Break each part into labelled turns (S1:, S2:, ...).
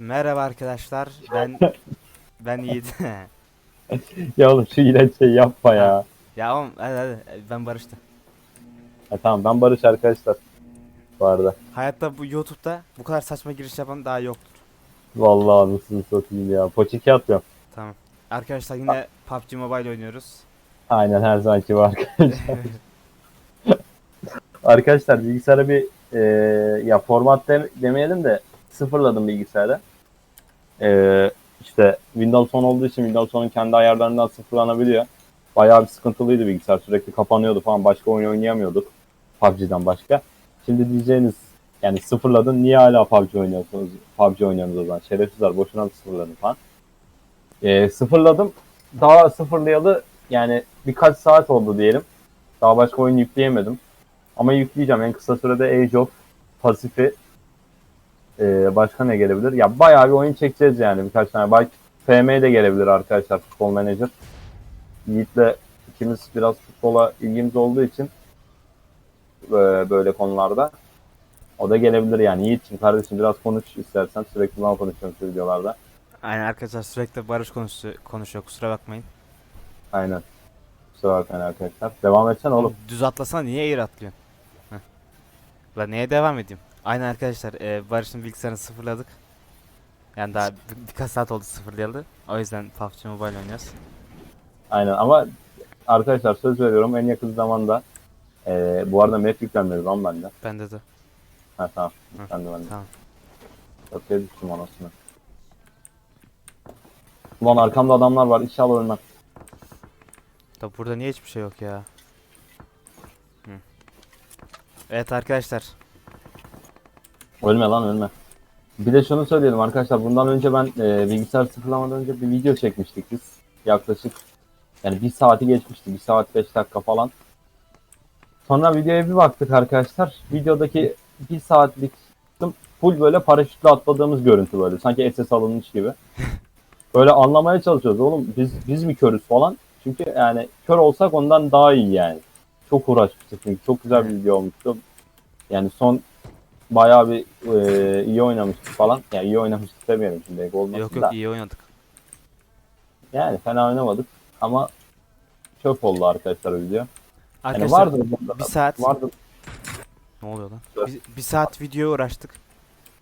S1: Merhaba arkadaşlar. Ben ben Yiğit.
S2: Ya oğlum şu iğrenç şey yapma ya.
S1: ya oğlum hadi hadi ben Barış'ta.
S2: Ha, tamam ben Barış arkadaşlar. Bu arada.
S1: Hayatta bu YouTube'da bu kadar saçma giriş yapan daha yoktur.
S2: Vallahi anasını satayım ya. Poçiki atıyorum.
S1: Tamam. Arkadaşlar yine PUBG Mobile oynuyoruz.
S2: Aynen her zamanki var arkadaşlar. arkadaşlar bilgisayara bir e, ya format de- demeyelim de sıfırladım bilgisayarı. E, işte Windows 10 olduğu için Windows 10'un kendi ayarlarından sıfırlanabiliyor. Bayağı bir sıkıntılıydı bilgisayar. Sürekli kapanıyordu falan. Başka oyun oynayamıyorduk. PUBG'den başka. Şimdi diyeceğiniz yani sıfırladın niye hala PUBG oynuyorsunuz? PUBG oynuyorsunuz o zaman. Şerefsizler boşuna mı sıfırladın falan. E, sıfırladım. Daha sıfırlayalı yani birkaç saat oldu diyelim. Daha başka oyun yükleyemedim. Ama yükleyeceğim. En kısa sürede Age of, Pacifi, ee, başka ne gelebilir? Ya bayağı bir oyun çekeceğiz yani birkaç tane. Belki FM de gelebilir arkadaşlar futbol manager. Yiğit'le ikimiz biraz futbola ilgimiz olduğu için e, böyle konularda o da gelebilir yani. Yiğit'ciğim kardeşim biraz konuş istersen. Sürekli ben konuşuyorum şu videolarda.
S1: Aynen arkadaşlar sürekli Barış konuşuyor, konuşuyor kusura bakmayın.
S2: Aynen. Kusura bakmayın arkadaşlar. Devam etsen oğlum.
S1: Düz atlasana niye eğri atlıyorsun? Heh. Lan neye devam edeyim? Aynen arkadaşlar e, Barış'ın bilgisayarını sıfırladık. Yani daha bir- birkaç saat oldu sıfırlayalı. O yüzden PUBG Mobile oynuyoruz.
S2: Aynen ama arkadaşlar söz veriyorum en yakın zamanda e, bu arada map yüklenmedi lan bende.
S1: Bende de.
S2: Ha tamam.
S1: Hı.
S2: Ben de ben de.
S1: Tamam.
S2: Köprüye düştüm anasını. Ulan arkamda adamlar var inşallah ölmem.
S1: Da burada niye hiçbir şey yok ya? Hı. Evet arkadaşlar.
S2: Ölme lan ölme. Bir de şunu söyleyelim arkadaşlar bundan önce ben e, bilgisayar sıfırlamadan önce bir video çekmiştik biz. Yaklaşık yani bir saati geçmişti. Bir saat beş dakika falan. Sonra videoya bir baktık arkadaşlar. Videodaki bir saatlik kısım full böyle paraşütle atladığımız görüntü böyle. Sanki SS alınmış gibi. Böyle anlamaya çalışıyoruz. Oğlum biz biz mi körüz falan. Çünkü yani kör olsak ondan daha iyi yani. Çok uğraşmıştık çünkü. Çok güzel bir video olmuştu. Yani son bayağı bir e, iyi oynamıştık falan. Yani iyi oynamıştık demeyelim şimdi olmasın
S1: Yok
S2: da.
S1: yok iyi oynadık.
S2: Yani fena oynamadık ama çöp oldu arkadaşlar video. Yani
S1: Arkadaşlar
S2: vardır
S1: bir saat
S2: vardır.
S1: ne oluyor lan?
S2: Evet.
S1: Bir, bir saat videoya uğraştık.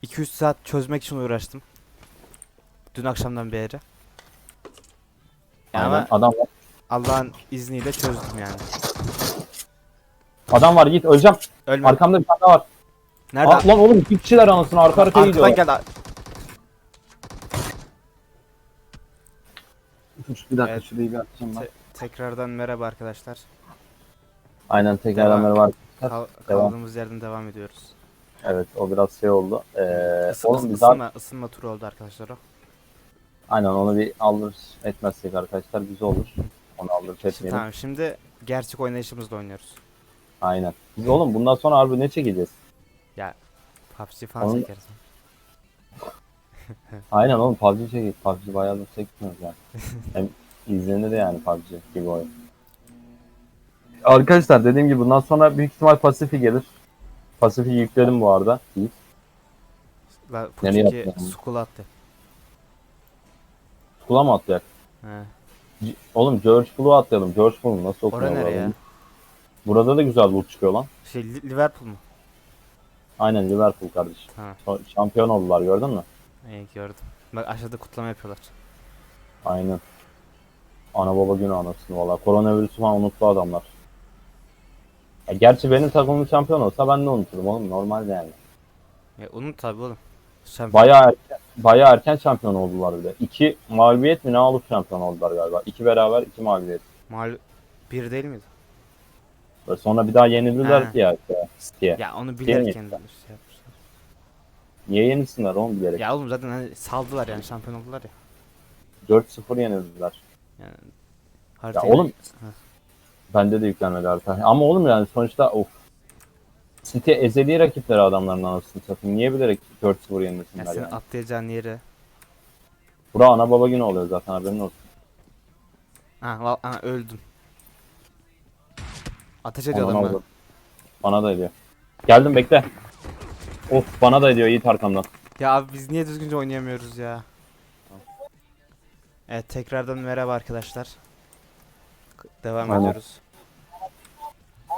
S1: 2-3 saat çözmek için uğraştım. Dün akşamdan beri. Yani
S2: Aynen.
S1: ama
S2: Adam.
S1: Allah'ın izniyle çözdüm yani.
S2: Adam var git öleceğim.
S1: Ölme.
S2: Arkamda bir tane var.
S1: Nerede?
S2: Aa, lan oğlum iki kişiler anasını arka arkaya
S1: Arkadan
S2: gidiyorlar.
S1: geldi.
S2: Bir dakika
S1: Evet.
S2: şurayı bir atacağım ben.
S1: Te- tekrardan merhaba arkadaşlar.
S2: Aynen tekrardan
S1: Devam.
S2: merhaba.
S1: Kal-
S2: Devam.
S1: kaldığımız yerden devam ediyoruz.
S2: Evet o biraz şey oldu. Ee,
S1: Isı-
S2: oğlum biz daha...
S1: ısınma, ısınma turu oldu arkadaşlar o.
S2: Aynen onu bir alır etmezsek arkadaşlar güzel olur. Onu alır etmeyelim.
S1: Tamam şimdi gerçek oynayışımızla oynuyoruz.
S2: Aynen. Biz oğlum bundan sonra harbi ne çekeceğiz?
S1: PUBG falan
S2: Onun-
S1: çekeriz.
S2: Aynen oğlum PUBG çekeceğiz. PUBG bayağı da çekmiyoruz yani. Hem izlenir yani PUBG gibi oyun. Arkadaşlar dediğim gibi bundan sonra büyük ihtimal Pasifi gelir. Pasifi yükledim bu arada. İyi.
S1: La
S2: Nereye
S1: school attı.
S2: Kula mı atlayak?
S1: He.
S2: C- Oğlum George Bull'u atlayalım. George Bull nasıl okunuyor? bu
S1: nereye?
S2: Burada da güzel loot çıkıyor lan.
S1: Şey Li- Liverpool mu?
S2: Aynen Liverpool kardeşim.
S1: Ha.
S2: Şampiyon oldular gördün mü?
S1: İyi gördüm. Bak aşağıda kutlama yapıyorlar.
S2: Aynen. Ana baba günü anasını valla. Koronavirüsü falan unuttu adamlar. Ya gerçi benim takımım şampiyon olsa ben de unuturum oğlum. Normal yani.
S1: Ya unut tabi oğlum. Şampiyon.
S2: Bayağı erken, bayağı erken şampiyon oldular bir de. İki mağlubiyet mi ne alıp şampiyon oldular galiba. İki beraber iki mağlubiyet.
S1: Mal bir değil miydi?
S2: Sonra bir daha yenildiler
S1: Ha.
S2: ya. City'ye.
S1: Ya onu bilerek kendileri şey yapmışlar.
S2: Niye yenilsinler oğlum bilerek?
S1: Ya oğlum zaten hani saldılar yani şampiyon oldular ya.
S2: 4-0 yenildiler.
S1: Yani
S2: Ya
S1: haritayı-
S2: oğlum
S1: Ha.
S2: bende de yüklenmedi harita. Ama oğlum yani sonuçta of. City ezeli rakipleri adamların anasını satayım. Niye bilerek 4-0
S1: Ya
S2: yenilsinler
S1: senin
S2: yani?
S1: atlayacağın yere.
S2: Bura ana baba günü oluyor zaten haberin olsun.
S1: Ha, val- ha öldüm. Ateş ediyor
S2: oldu. Bana da ediyor. Geldim bekle. Of bana da ediyor Yiğit arkamdan.
S1: Ya abi biz niye düzgünce oynayamıyoruz ya? Evet tekrardan merhaba arkadaşlar. Devam
S2: Aynen.
S1: ediyoruz.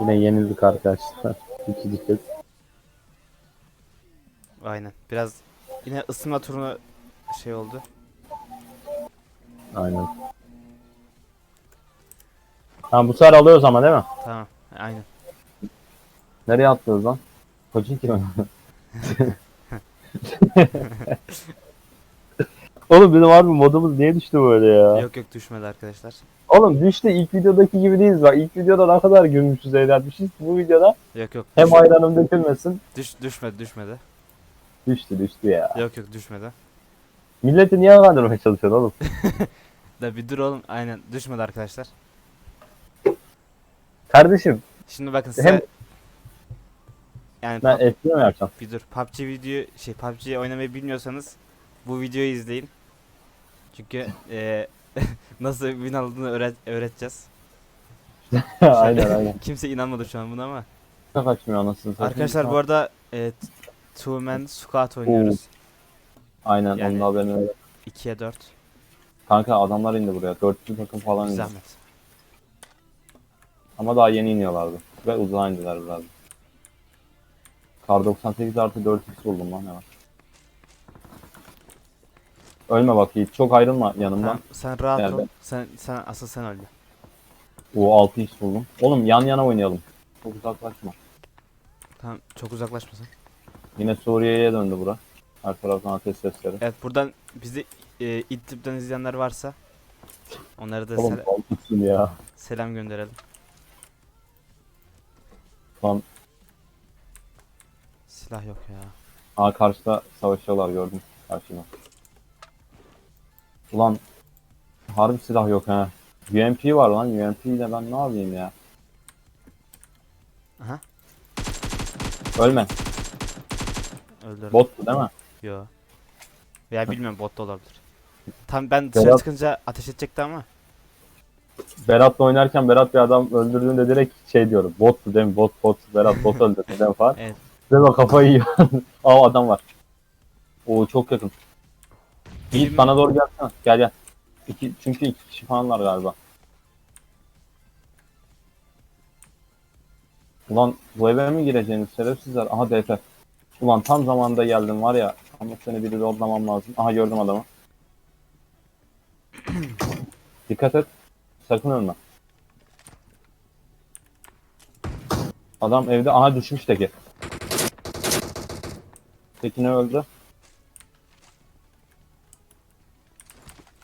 S2: Yine yenildik arkadaşlar. İkinci kez.
S1: Aynen. Biraz yine ısınma turunu şey oldu.
S2: Aynen. Ha bu sefer alıyoruz ama değil mi?
S1: Tamam. Aynen.
S2: Nereye atlıyoruz lan? Koçun ki Oğlum bizim harbi modumuz niye düştü böyle ya?
S1: Yok yok düşmedi arkadaşlar.
S2: Oğlum düştü ilk videodaki gibi değiliz bak. İlk videoda ne kadar gülmüşüz eğlenmişiz. Bu videoda
S1: Yok yok.
S2: hem ayranım dökülmesin.
S1: düş, düşmedi düşmedi.
S2: Düştü düştü ya.
S1: Yok yok düşmedi.
S2: Milleti niye kandırmaya çalışıyorsun oğlum?
S1: Da bir dur oğlum. Aynen düşmedi arkadaşlar.
S2: Kardeşim
S1: Şimdi bakın size
S2: Hem-
S1: yani
S2: ben
S1: pub-
S2: eski mi yapacağım?
S1: bir dur. PUBG video şey PUBG oynamayı bilmiyorsanız bu videoyu izleyin. Çünkü eee nasıl win aldığını öğret öğreteceğiz.
S2: aynen aynen.
S1: Kimse inanmadı şu an buna ama.
S2: Kaçmıyor anasını satayım.
S1: Arkadaşlar bu arada e, Two Man Squad oynuyoruz.
S2: Aynen
S1: Yani-
S2: onun haberini öyle.
S1: 2'ye 4.
S2: Kanka adamlar indi buraya. 400 takım falan indi.
S1: Zahmet.
S2: Ama daha yeni iniyorlardı. Ve uzağa indiler biraz. Kar 98 artı 4x buldum lan hemen. Ölme bak Yiğit. Çok ayrılma yanımdan.
S1: Tamam, sen rahat ol.
S2: Nerede?
S1: Sen sen asıl sen öldü.
S2: O 6x buldum. Oğlum yan yana oynayalım. Çok uzaklaşma.
S1: Tamam çok uzaklaşmasın.
S2: Yine Suriye'ye döndü bura. Her taraftan ateş sesleri.
S1: Evet buradan bizi e, İdlib'den izleyenler varsa onlara da
S2: Oğlum
S1: sel-
S2: ya.
S1: selam gönderelim.
S2: Lan
S1: Silah yok ya.
S2: Aa karşıda savaşıyorlar gördüm karşıda. Ulan harbi silah yok ha. UMP var lan UMP ile ben ne yapayım ya?
S1: Aha
S2: Ölme.
S1: öldürdüm.
S2: Bottu değil mi?
S1: Yo. Ya bilmiyorum bot da olabilir. Tam ben dışarı
S2: Berat-
S1: çıkınca ateş edecekti ama.
S2: Berat'la oynarken Berat bir adam öldürdüğünde direkt şey diyorum. Bottu değil mi? Bot bot. Berat bot öldürdü değil mi falan.
S1: Evet.
S2: Ve kafayı yiyor. Aa adam var. Oo çok yakın. Yiğit bana doğru gelsene. Gel gel. İki, çünkü iki kişi falan var galiba. Ulan bu eve mi gireceğiniz şerefsizler? Aha DF. Ulan tam zamanda geldim var ya. Ama seni biri yollamam lazım. Aha gördüm adamı. Dikkat et. Sakın ölme. Adam evde aha düşmüş teki. Tekine öldü.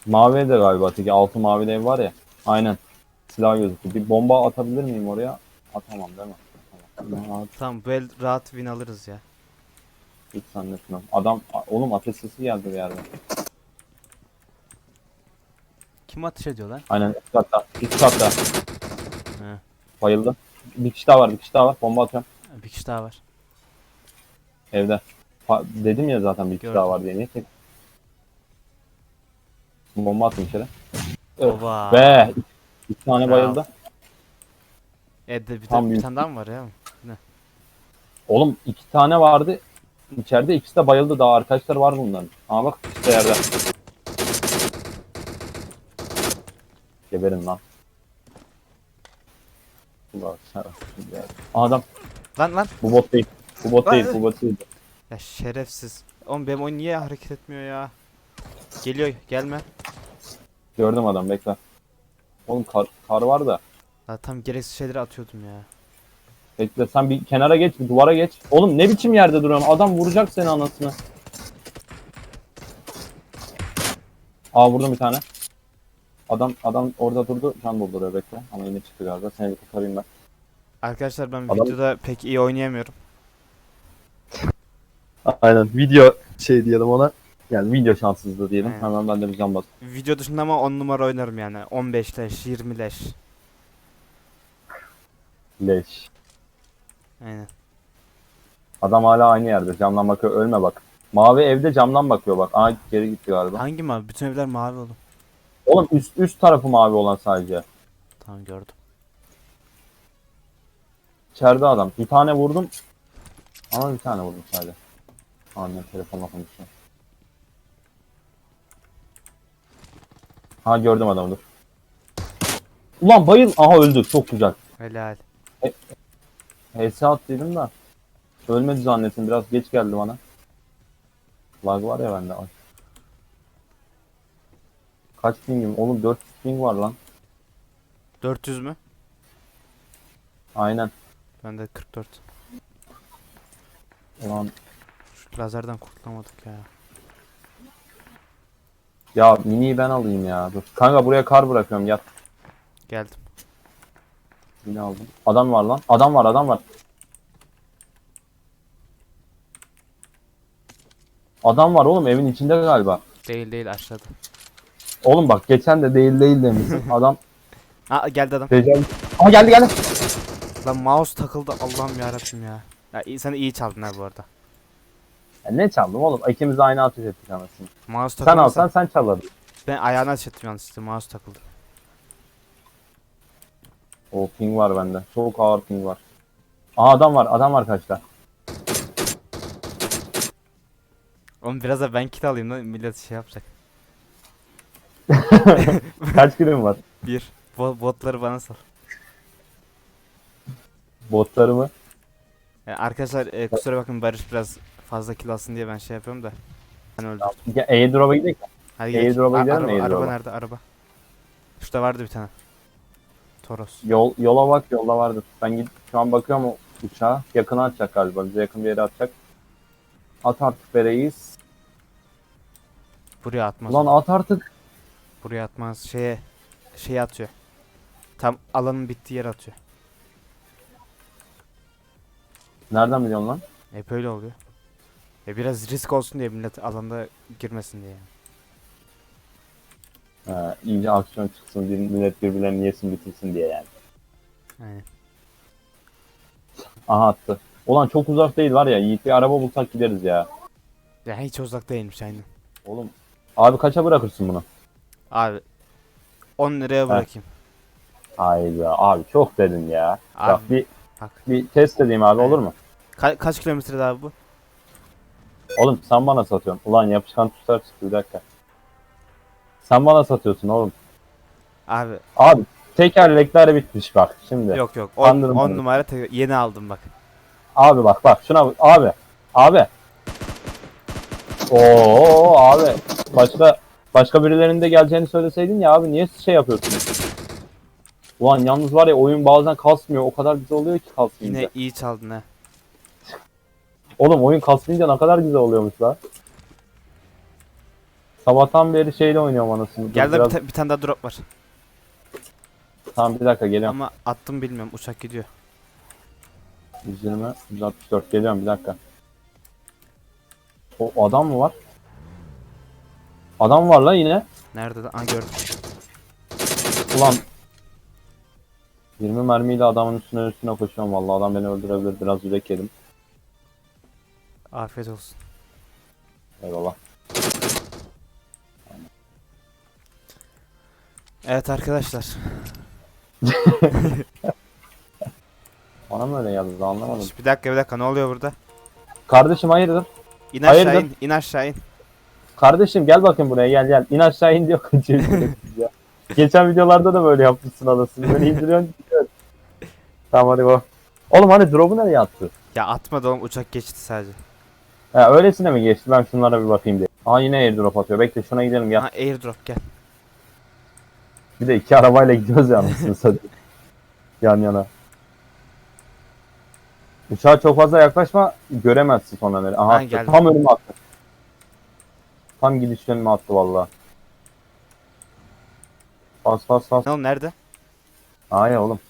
S2: Mavi evde galiba teki. Altı mavi ev var ya. Aynen. Silah gözüküyor. Bir bomba atabilir miyim oraya? Atamam değil mi? Tamam.
S1: Tamam el rahat win alırız ya.
S2: hiç zannetmem. Adam, oğlum ateş sesi geldi bir yerden.
S1: Kim ateş ediyor lan?
S2: Aynen üst katta. Üst katta.
S1: He.
S2: Bayıldı. Bir kişi daha var, bir kişi daha var. Bomba atıyorum.
S1: Bir kişi daha var.
S2: Evde. Pa- dedim ya zaten bir kişi
S1: Gördüm.
S2: daha var diye. Niye tek? Bomba attım içeri.
S1: Oba.
S2: Be! İki tane
S1: Bravo.
S2: bayıldı.
S1: Evet de bir,
S2: Tam
S1: tane, bir
S2: büyük.
S1: tane daha mı var ya?
S2: Oğlum iki tane vardı. İçeride ikisi de bayıldı. Daha arkadaşlar var bunların. Ama bak işte yerde. Geberin lan. Ulan ya. Adam
S1: Lan lan.
S2: bu bot değil. Bu bot
S1: Lan-
S2: değil. Bu bot değil.
S1: Ya şerefsiz. Oğlum benim oyun niye hareket etmiyor ya? Geliyor gelme.
S2: Gördüm adam bekle. Oğlum kar, kar var da.
S1: Ya tam gereksiz şeyleri atıyordum ya.
S2: Bekle sen bir kenara geç, bir duvara geç. Oğlum ne biçim yerde duruyorsun? Adam vuracak seni anasını. Aa vurdum bir tane. Adam adam orada durdu. Can dolduruyor bekle. Ama yine çıktı galiba. Seni bir kurtarayım ben.
S1: Arkadaşlar ben
S2: Adam-
S1: videoda pek iyi oynayamıyorum.
S2: Aynen video şey diyelim ona. Yani video şanssızlığı diyelim.
S1: Aynen.
S2: Hemen ben de bir can bas.
S1: Video dışında ama 10 numara oynarım yani. 15 leş, 20 leş.
S2: Leş.
S1: Aynen.
S2: Adam hala aynı yerde. Camdan bakıyor. Ölme bak. Mavi evde camdan bakıyor bak. Aa geri gitti galiba.
S1: Hangi mavi? Bütün evler mavi oğlum.
S2: Oğlum üst üst tarafı mavi olan sadece.
S1: Tamam gördüm.
S2: İçeride adam. Bir tane vurdum. Ama bir tane vurdum sadece. Annem telefonla konuşuyor. Ha gördüm adamı dur. Ulan bayıl. Aha öldü. Çok güzel.
S1: Helal.
S2: HS attıydım da. Ölmedi zannettim. Biraz geç geldi bana. Lag var ya bende. Ay. Kaç pingim? Oğlum 400 ping var lan.
S1: 400 mü?
S2: Aynen.
S1: Bende 44.
S2: Ulan
S1: Şu lazerden kurtulamadık ya.
S2: ya miniyi ben alayım ya. Dur. Kanka buraya kar bırakıyorum. Yat.
S1: Geldim.
S2: Mini aldım. Adam var lan. Adam var adam var. Adam var oğlum evin içinde galiba.
S1: Değil değil aşağıda.
S2: Oğlum bak geçen de değil değil demişsin. Adam
S1: Aa geldi adam.
S2: Recep. Aa geldi geldi.
S1: Lan mouse takıldı Allah'ım yarabbim ya. Ya iyi, sen iyi çaldın ha bu arada.
S2: Ya ne çaldım oğlum? İkimiz de aynı ateş ettik anasını.
S1: Mouse
S2: Sen alsan sen çalardın.
S1: ben ayağına ettim yanlışlıkla mouse takıldı.
S2: O ping var bende. Çok ağır ping var. Aa adam var. Adam var kaçta.
S1: Oğlum biraz da ben kit alayım da millet şey yapacak.
S2: Kaç kilim var?
S1: Bir. Bo- botları bana sal.
S2: Botları mı?
S1: Yani arkadaşlar e, kusura bakmayın Barış biraz fazla kill alsın diye ben şey yapıyorum da. Ben öldüm.
S2: Ya Airdrop'a gidelim.
S1: Hadi gidelim.
S2: Airdrop'a gidelim mi
S1: araba, araba
S2: airdrop'a?
S1: nerede araba? Şurada vardı bir tane. Toros.
S2: Yol, yola bak yolda vardır. Ben gidip şu an bakıyorum o uçağa. Yakına atacak galiba. Bize yakın bir yere atacak. At artık be reis.
S1: Buraya atmaz.
S2: Ulan at artık.
S1: Buraya atmaz. Şeye şeye atıyor. Tam alanın bittiği yere atıyor.
S2: Nereden biliyorsun lan?
S1: Hep öyle oluyor. E biraz risk olsun diye millet alanda girmesin diye. yani.
S2: Ha, iyice aksiyon çıksın. Bir, millet birbirlerini yesin bitirsin diye yani.
S1: Aynen.
S2: Aha attı. Ulan çok uzak değil var ya. Yiğit bir araba bulsak gideriz ya.
S1: Ya hiç uzak değilmiş aynen.
S2: Oğlum. Abi kaça bırakırsın bunu?
S1: Abi 10 liraya bırakayım.
S2: Hayda abi çok dedin ya.
S1: Abi,
S2: Bak bir,
S1: bak.
S2: bir test edeyim abi olur mu?
S1: Ka- kaç kilometre abi bu?
S2: Oğlum sen bana satıyorsun. Ulan yapışkan tuşlar çıktı bir dakika. Sen bana satıyorsun oğlum.
S1: Abi
S2: Abi tekerlekler bitmiş bak şimdi.
S1: yok yok 10
S2: Kandırma beni.
S1: numara te- yeni aldım bak.
S2: Abi bak bak şuna bak. Abi. Abi. Oo abi. Başka başka birilerinin de geleceğini söyleseydin ya abi niye şey yapıyorsun? Ulan yalnız var ya oyun bazen kasmıyor. O kadar güzel oluyor ki kasmayınca.
S1: Yine iyi çaldın ha.
S2: Oğlum oyun kasmayınca ne kadar güzel oluyormuş la. Sabahtan beri şeyle oynuyorum anasını.
S1: Gel de bir,
S2: biraz-
S1: ta- bir tane daha drop var.
S2: Tamam bir dakika geliyorum.
S1: Ama attım bilmiyorum uçak gidiyor.
S2: 120, 164 geliyorum bir dakika. O adam mı var? Adam var la yine.
S1: Nerede de? Aa gördüm.
S2: Ulan 20 mermiyle adamın üstüne üstüne koşuyorum vallahi adam beni öldürebilir biraz yürek yedim.
S1: Afiyet olsun.
S2: Eyvallah.
S1: Evet arkadaşlar.
S2: Bana mı öyle geldi anlamadım.
S1: Şş, bir dakika bir dakika ne oluyor burada?
S2: Kardeşim hayırdır?
S1: İn aşağı
S2: Hayırdır?
S1: in. in aşağı in.
S2: Kardeşim gel bakayım buraya gel gel. İn aşağı in diyor ya. Geçen videolarda da böyle yapmışsın anasını. Beni indiriyorsun. gidiyorsun. tamam hadi go. Oğlum hani drop'u nereye attı?
S1: Ya atmadı oğlum uçak geçti sadece.
S2: Ha öylesine mi geçti? Ben şunlara bir bakayım diye. Aa yine airdrop atıyor. Bekle şuna gidelim gel.
S1: Ha airdrop gel.
S2: Bir de iki arabayla gidiyoruz ya anasını satayım. Yan yana. Uçağa çok fazla yaklaşma göremezsin sonra nereye. Aha
S1: Ha,
S2: attı.
S1: geldi.
S2: tam önüme attı. Tam gidiş önüme attı valla. Bas bas bas.
S1: Ne oğlum nerede?
S2: Ya oğlum.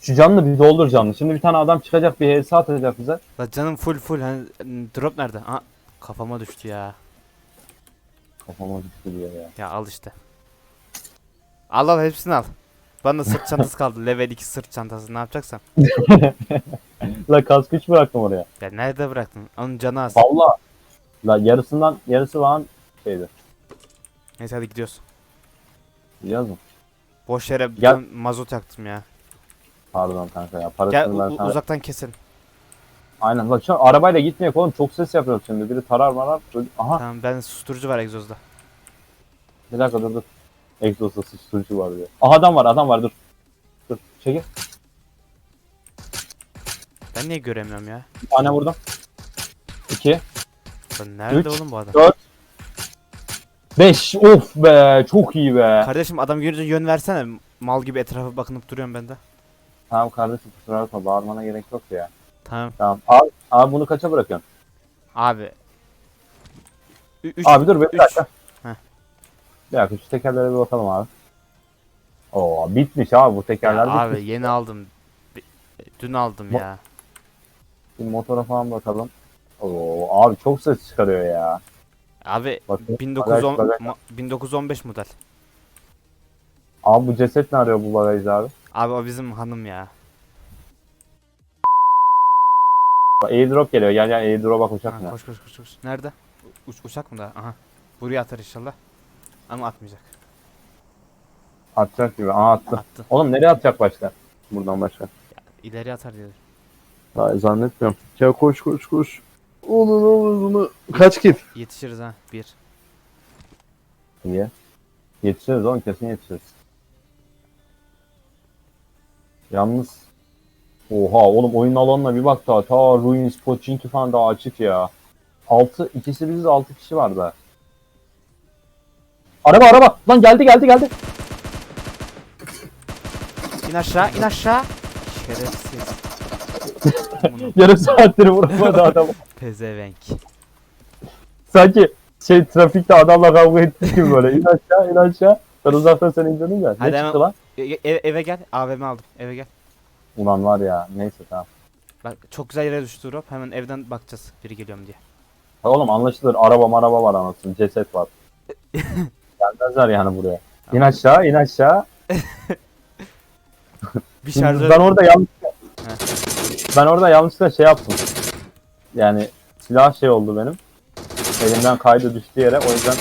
S2: Şu canlı bir doldur canlı. Şimdi bir tane adam çıkacak bir HS atacak bize.
S1: La canım full full hani drop nerede? Aa kafama düştü ya.
S2: Kafama düştü diyor ya.
S1: Ya al işte. Al al hepsini al. Bana sırt çantası kaldı. Level 2 sırt çantası ne yapacaksam.
S2: La kask güç bıraktım oraya.
S1: Ya nerede bıraktın? Onun canı az.
S2: Valla. La yarısından yarısı falan şeydi.
S1: Neyse hadi gidiyoruz.
S2: Biliyor musun?
S1: Boş yere
S2: Gel.
S1: ben mazot yaktım ya.
S2: Pardon kanka ya.
S1: Gel
S2: Parasını
S1: u-
S2: ben
S1: u-
S2: sana...
S1: uzaktan keselim.
S2: Aynen bak şu an arabayla gitmeyek oğlum çok ses yapıyor şimdi. Biri tarar marar. Aha
S1: Tamam ben susturucu var egzozda.
S2: bir dakika dur dur. Exos'ta susturucu var diyor. Aha adam var adam var dur. Dur çekil.
S1: Ben niye göremiyorum ya?
S2: Bir tane vurdum. İki.
S1: Lan nerede
S2: Üç,
S1: oğlum bu adam?
S2: Dört. Beş. Of be çok iyi be.
S1: Kardeşim adam görünce yön versene. Mal gibi etrafa bakınıp duruyorum ben de.
S2: Tamam kardeşim kusura bakma bağırmana gerek yok ya.
S1: Tamam.
S2: Tamam. Abi, abi bunu kaça bırakıyorsun?
S1: Abi. Ü- üç,
S2: abi dur bir
S1: üç.
S2: dakika.
S1: Heh.
S2: Bir dakika şu tekerlere bir bakalım abi. Oo bitmiş abi bu tekerler
S1: Ya
S2: bitmiş.
S1: abi yeni aldım. Bi- Dün aldım
S2: Mo-
S1: ya.
S2: Şimdi motora falan bakalım. Oo abi çok ses çıkarıyor ya.
S1: Abi
S2: Bakın,
S1: 1910
S2: bagaj, bagaj.
S1: ma- 1915 model.
S2: Abi bu ceset ne arıyor bu bagajda abi?
S1: Abi o bizim hanım ya.
S2: Bak, Airdrop geliyor gel gel airdrop bak uçak
S1: Ha,
S2: mı?
S1: koş koş koş koş. Nerede? Uç, uçak mı da? Aha. Buraya atar inşallah. Ama atmayacak.
S2: Atacak gibi. Aa attı.
S1: Attı.
S2: Oğlum nereye atacak başka? Buradan başka.
S1: İleri atar diye.
S2: Hayır zannetmiyorum. Ya koş koş koş. Onun omuzunu. Kaç kit?
S1: Yetişiriz ha. Bir.
S2: Niye? Yetişiriz oğlum kesin yetişiriz. Yalnız Oha oğlum oyun alanına bir bak daha. Ta Ruins, Pochinki falan daha açık ya. 6 ikisi biziz 6 kişi var da. Araba araba. Lan geldi geldi geldi.
S1: İn aşağı, in aşağı. Şerefsiz.
S2: Yarım saattir vuramadı adam.
S1: Pezevenk.
S2: Sanki şey trafikte adamla kavga ettik gibi böyle. İn aşağı in aşağı. Ben uzaktan seni izledim ya.
S1: Hadi
S2: ne
S1: hemen-
S2: çıktı lan?
S1: E- e- eve gel. AVM aldım. Eve gel.
S2: Ulan var ya neyse tamam.
S1: Bak çok güzel yere düştü drop. Hemen evden bakacağız. Biri geliyorum diye.
S2: Ha Oğlum anlaşılır. Araba maraba var anasını. Ceset var. Gelmezler yani buraya. İn aşağı, in aşağı.
S1: Bir şarjör.
S2: Ben orada yanlış Ben orada yanlışlıkla şey yaptım. Yani silah şey oldu benim. Elimden kaydı düştü yere. O yüzden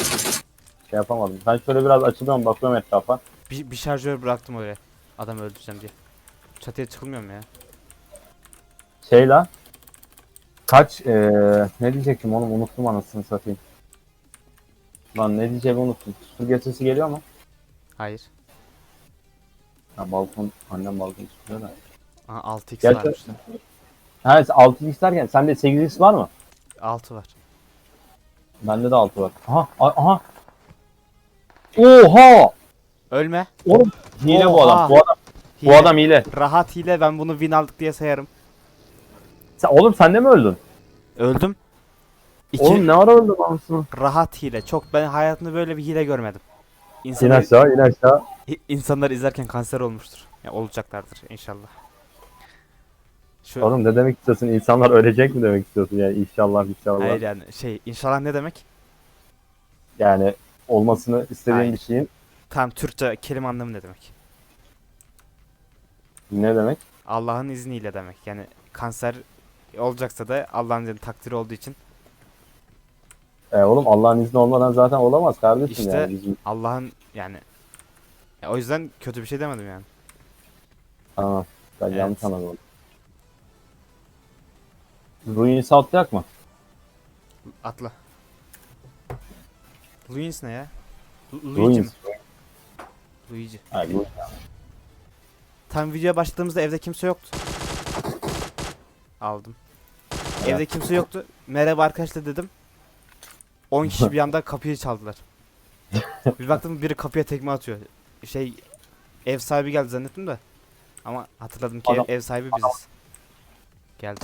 S2: şey yapamadım. Ben şöyle biraz açılıyorum bakıyorum etrafa.
S1: Bir, bir şarjör bıraktım oraya. Adam öldüreceğim diye. Çatıya çıkılmıyor mu ya?
S2: Şey lan. Kaç eee ne diyecektim oğlum unuttum anasını satayım. Lan ne diyeceğimi unuttum. Süpürge sesi geliyor mu?
S1: Hayır.
S2: Ha balkon, annem balkon süpürüyor da.
S1: Aha 6x
S2: Gerçi-
S1: varmış. da.
S2: Ha 6x derken sende 8x var mı?
S1: 6 var.
S2: Bende de 6 var. Aha a- aha. Oha!
S1: Ölme.
S2: Oğlum hile bu
S1: Oha.
S2: adam. Bu adam bu
S1: Hile.
S2: adam hile.
S1: Rahat hile ben bunu win aldık diye sayarım.
S2: Sen, oğlum sen de mi öldün?
S1: Öldüm. İki
S2: Oğlum ne ara öldün anasını?
S1: rahat hile. Çok ben hayatımda böyle bir hile görmedim.
S2: İn
S1: İnsanlar,
S2: aşağı in aşağı.
S1: insanlar izlerken kanser olmuştur. Ya olacaklardır inşallah. Şu
S2: Oğlum ne demek istiyorsun? İnsanlar ölecek mi demek istiyorsun yani inşallah inşallah.
S1: hayır yani şey inşallah ne demek?
S2: Yani olmasını istediğin
S1: Hayır.
S2: bir şeyin
S1: Tam Türkçe kelime anlamı ne demek?
S2: ne demek?
S1: Allah'ın izniyle demek. Yani kanser olacaksa da Allah'ın izni takdiri olduğu için
S2: E, oğlum Allah'ın izni olmadan zaten olamaz kardeşim
S1: İşte-
S2: yani. Bizim...
S1: Allah'ın yani ya o yüzden kötü bir şey demedim yani.
S2: Tamam. Ben
S1: Evet.
S2: yanlış anladım. Ruins'i atlayak mı?
S1: Atla. Luis ne ya? Lu- Luigi mi?
S2: Ruins.
S1: Luigi.
S2: Ha, Ruins.
S1: Tam videoya başladığımızda evde kimse yoktu. Aldım.
S2: Evet.
S1: Evde kimse yoktu. Merhaba arkadaşlar dedim. 10 kişi bir anda kapıyı çaldılar. bir baktım biri kapıya tekme atıyor. Şey ev sahibi geldi zannettim de. Ama hatırladım ki ev, ev sahibi biziz. Geldi.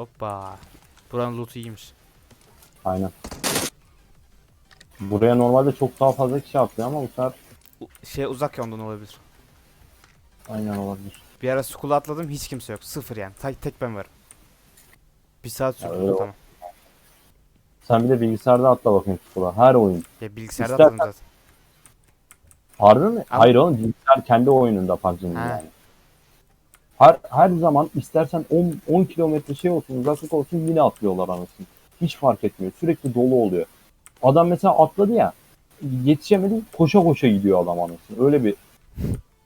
S1: Hoppa. Buranın loot'u iyiymiş.
S2: Aynen. Buraya normalde çok daha fazla kişi atlıyor ama bu sefer
S1: U- Şey uzak ya ondan olabilir.
S2: aynen olabilir.
S1: Bir ara school'a atladım hiç kimse yok. Sıfır yani. Tek, tek ben varım. Bir saat sürdü
S2: öyle
S1: tamam.
S2: Sen bir de bilgisayarda atla bakayım Skula. Her oyun.
S1: Ya bilgisayarda
S2: İstersen-
S1: atladım zaten.
S2: Harbi mi?
S1: Ama-
S2: Hayır oğlum bilgisayar kendi oyununda PUBG'nin
S1: Ha.
S2: yani. Her, her zaman istersen 10, 10 kilometre şey olsun uzaklık olsun yine atlıyorlar anasını. Hiç fark etmiyor. Sürekli dolu oluyor. Adam mesela atladı ya yetişemedi koşa koşa gidiyor adam anasını. Öyle bir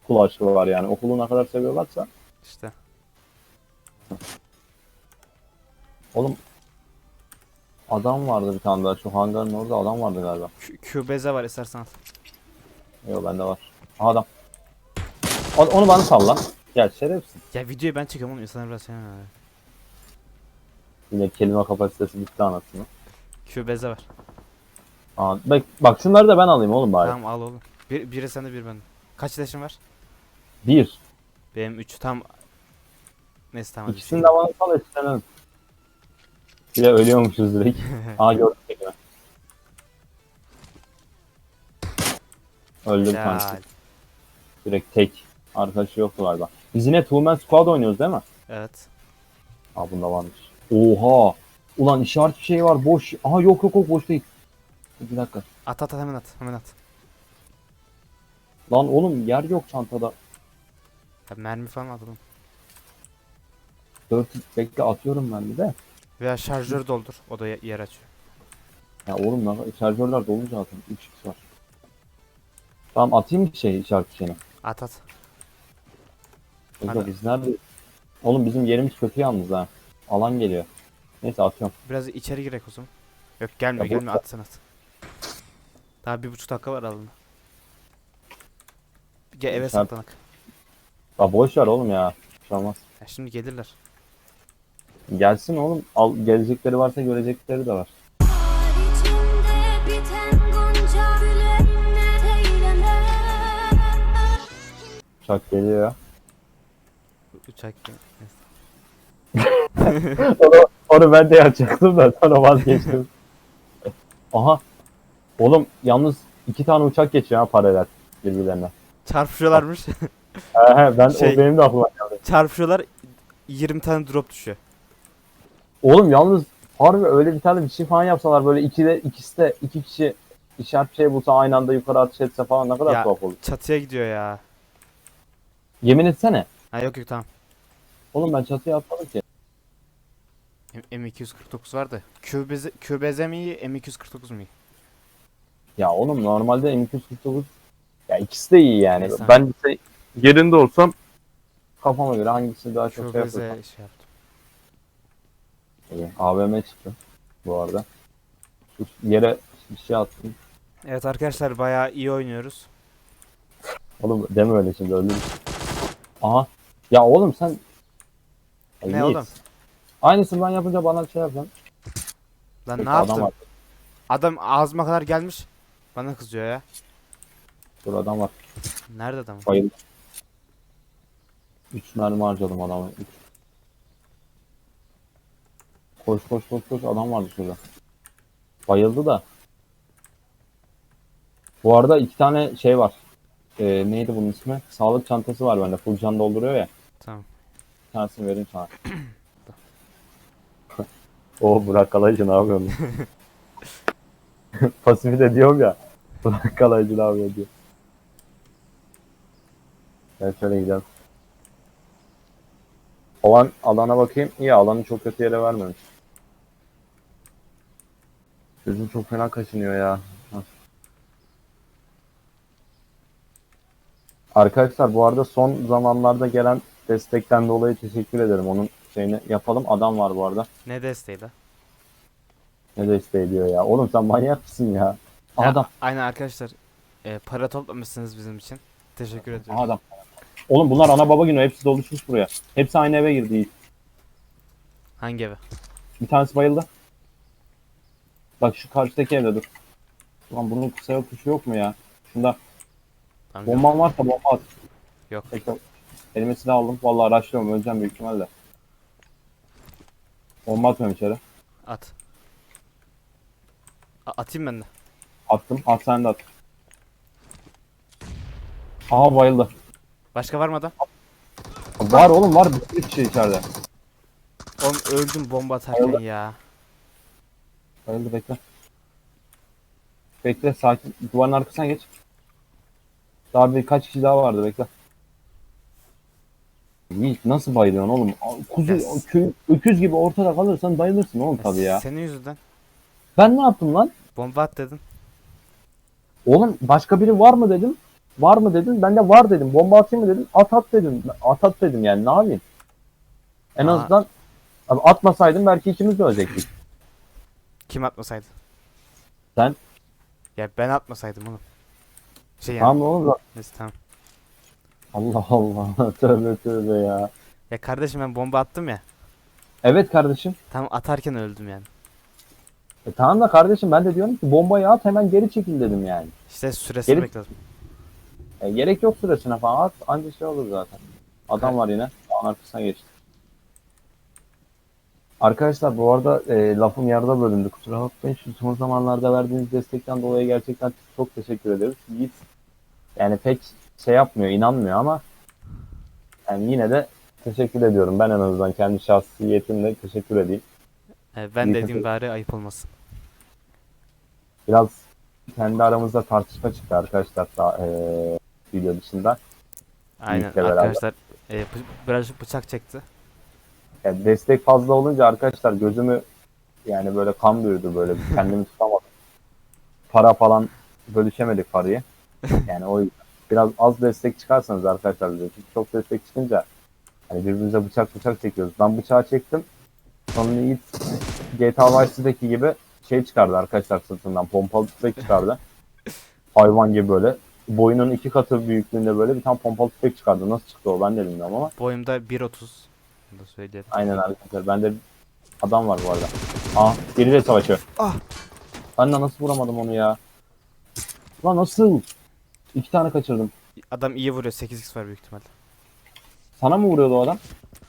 S2: okul aşkı var yani. Okulu ne kadar seviyorlarsa.
S1: İşte.
S2: Oğlum adam vardı bir tane daha. Şu hangarın orada adam vardı galiba.
S1: Q- QBZ var istersen.
S2: Yok bende var. Adam. Onu bana salla. Gel şerefsiz.
S1: Ya videoyu ben çekiyorum oğlum insanlar biraz şey yapıyor.
S2: Yine kelime kapasitesi bitti anasını.
S1: QBZ var.
S2: Aa, bak, bak şunları da ben alayım oğlum bari.
S1: Tamam al oğlum. Bir, biri sende bir bende. Kaç leşin var?
S2: Bir.
S1: Benim 3 tam. Neyse tamam. hadi.
S2: İkisini de bana sal istenem. Bir de ölüyormuşuz direkt. Aa gördüm tekrar. Öldüm
S1: Ya,
S2: kanka. Direkt tek. Arkadaşı yoktu galiba. Biz yine Two Man Squad oynuyoruz değil mi?
S1: Evet.
S2: Aa bunda varmış. Oha. Ulan işaret bir şey var boş. Aha yok yok yok boş değil. Bir dakika.
S1: At at at hemen at. Hemen at.
S2: Lan oğlum yer yok çantada.
S1: Ya mermi falan at oğlum.
S2: 4 bekle atıyorum ben bir de.
S1: Veya şarjör doldur. O da ye- yer açıyor.
S2: Ya oğlum lan şarjörler dolu zaten. 3x var. Tamam atayım bir şey işaret şeyini.
S1: At at.
S2: Kanka
S1: Hadi.
S2: biz neredeyiz? Oğlum bizim yerimiz kötü yalnız ha. Alan geliyor. Neyse atıyorum.
S1: Biraz içeri girek o zaman. Yok gelmiyor
S2: Ya bu-
S1: gelmiyor at sen at. Daha bir buçuk dakika var alında. Gel eve
S2: Sen-
S1: saklanak.
S2: Ya boş ver oğlum ya. Bir şey olmaz.
S1: Ya şimdi gelirler.
S2: Gelsin oğlum. Al, gelecekleri varsa görecekleri de var.
S3: içimde biten gonca gülenle eyleme
S2: Uçak geliyor ya.
S1: Uçak
S2: onu, onu ben de yapacaktım da sonra vazgeçtim. Aha. Oğlum yalnız iki tane uçak geçiyor ha paralel birbirlerine.
S1: Çarpışıyorlarmış.
S2: He he ben
S1: Şey-
S2: o benim de aklıma geldi.
S1: Çarpışıyorlar. 20 tane drop düşüyor.
S2: Oğlum yalnız harbi öyle bir tane bir şey falan yapsalar böyle iki de ikisi de iki kişi işaret bir şey bulsa aynı anda yukarı ateş etse falan ne kadar
S1: Ya.
S2: tuhaf olur.
S1: Çatıya gidiyor ya.
S2: Yemin etsene.
S1: Ha yok yok tamam.
S2: Oğlum ben çatıya atmadım ki.
S1: M- M249 vardı. QBZ, QBZ mi iyi, M249 mu iyi?
S2: Ya oğlum normalde M249 ya ikisi de iyi yani.
S1: Neyse.
S2: Ben de yerinde olsam kafama göre hangisi daha çok şey yaparsam.
S1: şey yaptım.
S2: İyi. AVM çıktı bu arada. Şu yere bir şey attım.
S1: Evet arkadaşlar bayağı iyi oynuyoruz.
S2: Oğlum deme öyle şimdi öldüm. Aha. Ya oğlum sen
S1: Ne
S2: Yiğit,
S1: oğlum?
S2: Aynısını ben yapınca bana şey yapacaksın.
S1: Lan ne yaptın?
S2: Adam
S1: Adam,
S2: var.
S1: ağzıma kadar gelmiş. Bana kızıyor ya.
S2: Dur adam var.
S1: Nerede adam?
S2: Bayıldı. 3 mermi harcadım adama. Üç. Koş koş koş koş adam vardı şurada. Bayıldı da. Bu arada iki tane şey var. Ee, neydi bunun ismi? Sağlık çantası var bende. Full can dolduruyor ya.
S1: Tamam.
S2: Tanesini vereyim sana. o Burak Kalaycı ne yapıyorsun? Pasifi de diyorum ya. Burak Kalaycı ne yapıyor diyor. Ben şöyle gidelim. Alan, alana bakayım. İyi alanı çok kötü yere vermemiş. Gözüm çok fena kaşınıyor ya. Arkadaşlar bu arada son zamanlarda gelen destekten dolayı teşekkür ederim. Onun şeyini yapalım. Adam var bu arada.
S1: Ne desteği la?
S2: Ne desteği diyor ya. Oğlum sen manyak mısın ya? Adam.
S1: Aynen arkadaşlar. E, para toplamışsınız bizim için. Teşekkür ediyorum.
S2: Adam. Oğlum bunlar ana baba günü. Hepsi doluşmuş buraya. Hepsi aynı eve girdi. Yiğit.
S1: Hangi eve?
S2: Bir tanesi bayıldı. Bak şu karşıdaki evde dur. Ulan bunun kısa yol tuşu yok mu ya? Şunda
S1: Tamam,
S2: bomban varsa bomba at.
S1: Yok.
S2: Bekle. Elime silah aldım. Vallahi araştırıyorum. Öleceğim büyük ihtimalle. Bomba atmıyorum içeri.
S1: At. A- atayım ben de.
S2: Attım. At sen de at. Aha bayıldı.
S1: Başka var mı adam?
S2: Var oğlum var. Bir sürü kişi içeride.
S1: Oğlum öldüm bomba atarken
S2: Bayıldı.
S1: ya.
S2: Bayıldı bekle. Bekle sakin. Duvarın arkasına geç. Daha birkaç kişi daha vardı bekle. Yiğit nasıl bayılıyorsun oğlum? Kuzu,
S1: Yes.
S2: kö, öküz gibi ortada kalırsan bayılırsın oğlum tabii ya.
S1: Senin yüzünden.
S2: Ben ne yaptım lan?
S1: Bomba at dedin.
S2: Oğlum başka biri var mı dedim. Var mı dedin? Ben de var dedim. Bomba atayım mı dedin? At at dedim. At at dedim yani ne yapayım? En
S1: Aa.
S2: azından abi atmasaydım belki ikimiz de ölecektik.
S1: Kim atmasaydı?
S2: Sen.
S1: Ya ben atmasaydım oğlum. Şey yani.
S2: Tamam oğlum?
S1: Neyse tamam.
S2: Allah Allah. tövbe tövbe ya.
S1: Ya kardeşim ben bomba attım ya.
S2: Evet kardeşim.
S1: Tam atarken öldüm yani.
S2: E tamam da kardeşim ben de diyorum ki bombayı at hemen geri çekil dedim yani.
S1: İşte süresini
S2: Geri-
S1: bekledim.
S2: E, gerek yok süresine falan at anca şey olur zaten. Adam var yine. Dağın arkasına geçti. Arkadaşlar bu arada e, lafım yarıda bölündü. Kusura bakmayın. Şu son zamanlarda verdiğiniz destekten dolayı gerçekten çok teşekkür ederiz. Yiğit yani pek şey yapmıyor, inanmıyor ama yani yine de teşekkür ediyorum. Ben en azından kendi şahsiyetimle teşekkür edeyim.
S1: Ee, ben
S2: İyi
S1: de edeyim
S2: takıl-
S1: bari ayıp olmasın.
S2: Biraz kendi aramızda tartışma çıktı arkadaşlar da, e, video dışında.
S1: Aynen
S2: beraber.
S1: arkadaşlar e, birazcık bıçak çekti.
S2: Yani destek fazla olunca arkadaşlar gözümü yani böyle kan büyüdü böyle kendimi tutamadım. Para falan bölüşemedik parayı. Yani o yüzden. Biraz az destek çıkarsanız arkadaşlar bize. Çünkü çok destek çıkınca hani birbirimize bıçak bıçak çekiyoruz. Ben bıçağı çektim. Sonra Yiğit GTA Vice City'deki gibi şey çıkardı arkadaşlar sırtından pompalı tüfek çıkardı. Hayvan gibi böyle. Boyunun iki katı büyüklüğünde böyle bir tane pompalı tüfek çıkardı. Nasıl çıktı o ben de bilmiyorum ama.
S1: Boyumda 1.30. Bunu da söyleyelim.
S2: Aynen arkadaşlar. Bende adam var bu arada. Aa, biriyle savaşıyor.
S1: Ah!
S2: Ben de nasıl vuramadım onu ya? Lan nasıl? İki tane kaçırdım.
S1: Adam iyi vuruyor 8x var büyük ihtimalle.
S2: Sana mı vuruyordu o adam?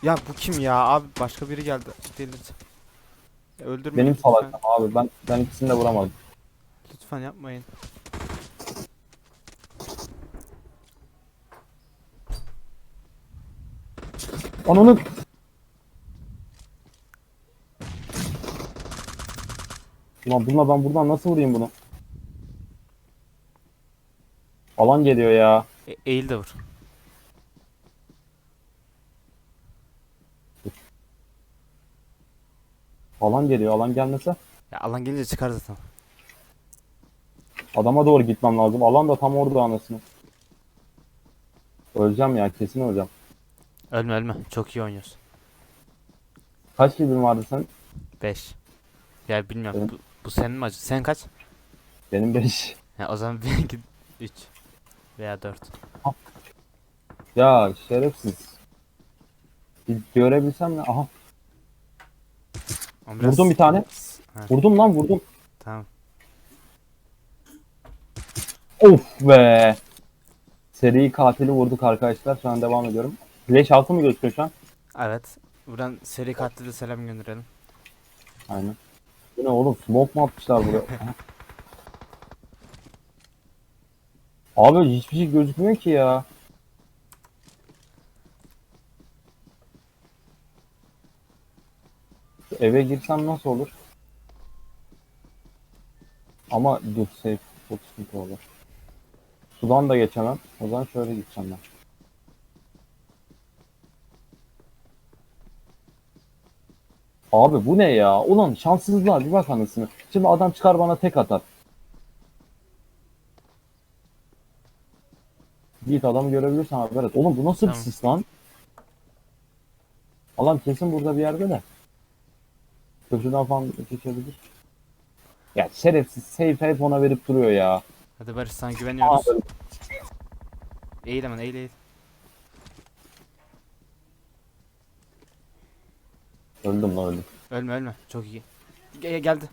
S1: Ya bu kim ya abi başka biri geldi. Delireceğim. Ya öldürmeyin
S2: Benim
S1: lütfen.
S2: salakım abi. Ben ben ikisini de vuramadım.
S1: Lütfen yapmayın.
S2: Ananı... Ulan bununla ben buradan nasıl vurayım bunu? Alan geliyor ya.
S1: E, eğil de vur.
S2: Alan geliyor. Alan gelmese
S1: Ya alan gelince çıkar zaten.
S2: adama doğru gitmem lazım. Alan da tam orada anasını. Öleceğim ya. Kesin öleceğim.
S1: Ölme ölme. Çok iyi oynuyorsun.
S2: Kaç kilin vardı sen?
S1: 5. Ya bilmiyorum.
S2: Evet.
S1: Bu, bu senin mi acı? Sen kaç?
S2: Benim 5.
S1: Ya o zaman benimki 3 veya 4.
S2: Ya şerefsiz. Bir görebilsem ne? Aha.
S1: Ama biraz-
S2: Vurdum bir tane.
S1: Ha,
S2: Vurdum lan vurdum.
S1: tamam.
S2: Of be. Seri katili vurduk arkadaşlar. Şu an devam ediyorum. Flash altı mı gözüküyor şu an?
S1: Evet. Buradan seri katile selam gönderelim.
S2: Aynen. Bu ne oğlum? Smoke mu atmışlar buraya? Aha. Abi hiçbir şey gözükmüyor ki ya. Eve girsem nasıl olur? Ama dur safe çok sıkıntı olur. Sudan da geçemem. O zaman şöyle gideceğim ben. Abi bu ne ya? Ulan şanssızlar bir bak anasını. Şimdi adam çıkar bana tek atar. Git adamı görebilirsen haber et. Oğlum bu nasıl
S1: Tamam.
S2: bir sis lan? Adam kesin burada bir yerde de. Köşeden falan geçebilir. Ya şerefsiz safe hep ona verip duruyor ya.
S1: Hadi Barış sana güveniyoruz.
S2: Abi,
S1: Eğil hemen eğil eğil.
S2: öldüm lan öldüm.
S1: Ölme ölme. Çok iyi. Ge- geldi.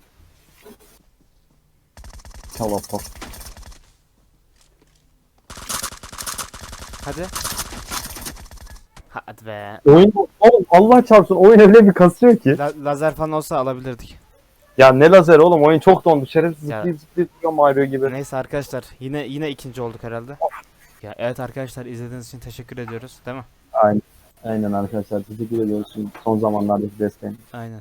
S2: Tamam
S1: Hadi. Hadi be.
S2: Oyun oğlum Allah çarpsın oyun öyle bir kasıyor ki.
S1: La- lazer falan olsa alabilirdik.
S2: Ya ne lazer oğlum oyun çok dondu. Şerefsiz
S1: Ya.
S2: zıplayıp zıplayıp duruyor Mario gibi.
S1: Neyse arkadaşlar yine yine ikinci olduk herhalde. Ya evet arkadaşlar izlediğiniz için teşekkür ediyoruz değil mi?
S2: Aynen. Aynen arkadaşlar teşekkür ediyoruz son zamanlardaki desteğin.
S1: Aynen.